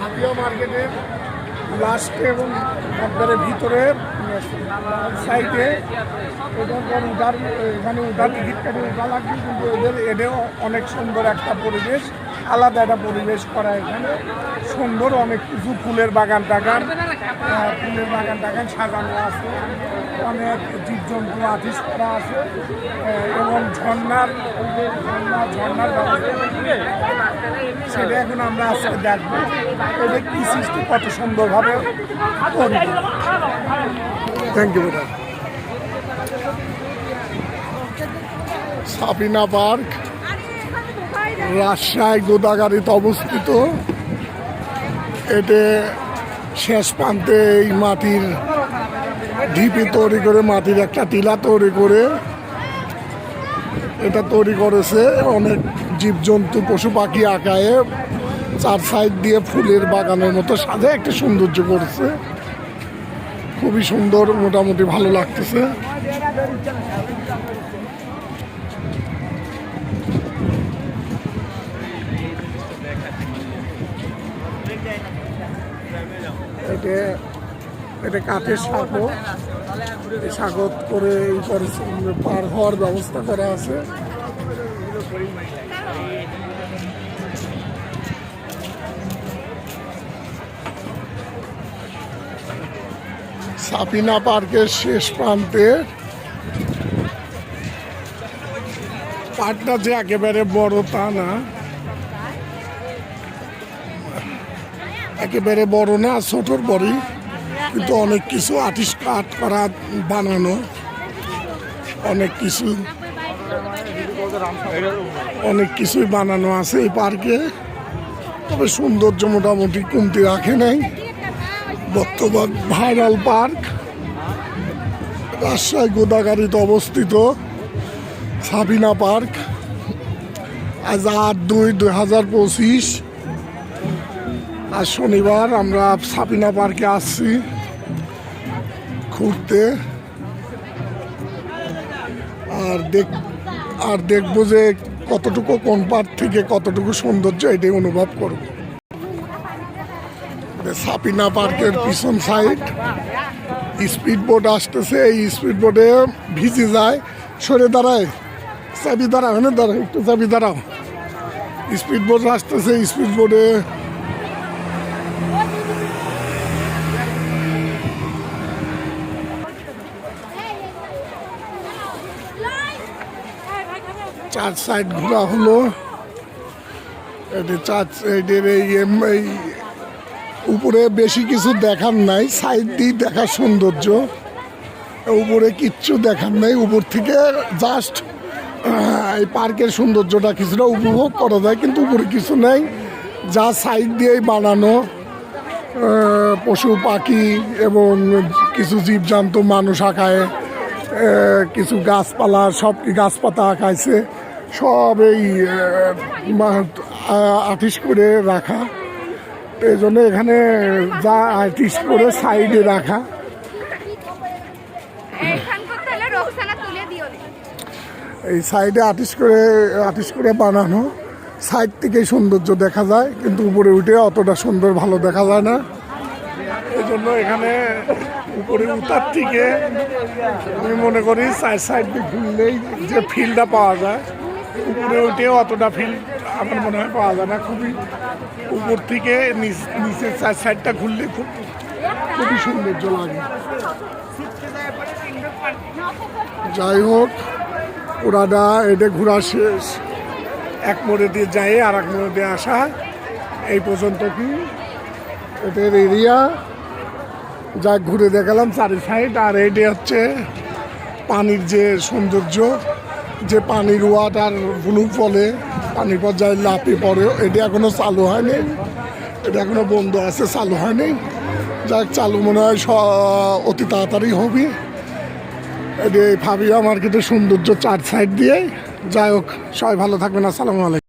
হাতিয়া মার্কেটের লাস্টে এবং একবারে ভিতরে সাইডে উদার, এখানে উদার টিকিট কাটে উদার লাগবে, কিন্তু এদের এদের অনেক সুন্দর একটা পরিবেশ, আলাদা একটা পরিবেশ করা এখানে। সুন্দর অনেক কিছু ফুলের বাগান টাগান ফুলের বাগান টাগান সাজানো আছে। অনেক জীবজন্তু আতিস করা আছে। এবং যে ঝর্ণা ব্যবস্থা। সেটা এখন আমরা আজকে দেখব। এটা কি সৃষ্টি কত সুন্দরভাবে thank you Sabina park, Rajshahi গোদাগাড়িতে অবস্থিত। এতে শেষ প্রান্তে এই মাটির ঢিপি তৈরি করে, মাটির একটা টিলা তৈরি করে এটা তৈরি করেছে। অনেক জীবজন্তু, পশু পাখি আঁকায় চার সাইড দিয়ে ফুলের বাগানের মতো সাজে একটা সৌন্দর্য করেছে। খুবই সুন্দর, মোটামুটি ভালো লাগতেছে। এটা কাঠের সাঁকো এই করে এই পার হওয়ার ব্যবস্থা করা আছে। সাপিনা পার্কের শেষ প্রান্তে পার্কটা যে একেবারে বড় তা না। একেবারে বড় না, ছোটর বড়ই। কিন্তু অনেক কিছু আর্টিস্ট কাট করা বানানো, অনেক কিছু, অনেক কিছুই বানানো আছে এই পার্কে। তবে সৌন্দর্য মোটামুটি কমতি রাখে নাই। বর্তমান ভাইরাল পার্ক, রাজশাহী গোদাগাড়িতে অবস্থিত সাবিনা পার্ক। আজ আট দুই দুই হাজার পঁচিশ। আর শনিবার আমরা সাবিনা পার্কে আসছি। ঘুরতে। আর দেখ আর দেখব যে কতটুকু কোন পার্ক থেকে কতটুকু সৌন্দর্য এটাই অনুভব করব। সাপিনা পার্কের পিছন সাইড স্পিড বোট আসতেছে, এই স্পিড বোটে ভিজে যায়। সরে দাঁড়ায়। চাবি দাঁড়াও না দাঁড়াও, একটু চাবি দাঁড়াও। স্পিড বোট আসতেছে স্পিড বোটে চার সাইড ঘোরা হলো। এটি চার সাইডের এই উপরে বেশি কিছু দেখার নাই সাইড দিয়ে দেখার সৌন্দর্য। উপরে কিচ্ছু দেখার নাই, উপর থেকে জাস্ট এই পার্কের সৌন্দর্যটা কিছুটা উপভোগ করা যায়, কিন্তু উপরে কিছু নেই। যা সাইড দিয়েই বানানো পশু, পাখি এবং কিছু জীবজন্তু, মানুষ আঁকায়। কিছু গাছপালা সব গাছপাতা আঁকাইছে। সব এই আর্টিস্ট করে রাখা। এই জন্য এখানে যা আর্টিস্ট করে সাইডে রাখা। এই সাইডে আর্টিস্ট করে আর্টিস্ট করে বানানো। সাইড থেকেই সৌন্দর্য দেখা যায় কিন্তু উপরে উঠে অতটা সুন্দর ভালো দেখা যায় না। এই জন্য এখানে উপরে উঠার থেকে আমি মনে করি সাইড সাইড দিয়ে ঘুরলেই যে ফিলটা পাওয়া যায়, উপরে উঠে অতটা ফিল আমার মনে হয় পাওয়া যায় না। খুবই উপর থেকে নিচ- নিচের সাইড সাইডটা ঘুরলে খুব, খুবই সৌন্দর্য লাগে। যাই হোক ওরাটা এটা ঘোরা শেষ। এক মোড়ে দিয়ে যায় আর এক মোড়ে দিয়ে আসা। এই পর্যন্ত কি? এটার এরিয়া যা ঘুরে দেখালাম চারি সাইড আর এইটা হচ্ছে পানির যে সৌন্দর্য, যে পানির ওয়াটার ব্লু ফলে পানির পর্যায়ে লাপে পড়ে। এটি এখনও চালু হয়নি। এটা এখনও বন্ধ আছে, চালু হয়নি। যাক, চালু মনে হয় স- অতি তাড়াতাড়ি হবে। এটা ফাবিয়া মার্কেটের সৌন্দর্য চার সাইড দিয়ে। যাই হোক, সবাই ভালো থাকবেন। আসসালামু আলাইকুম।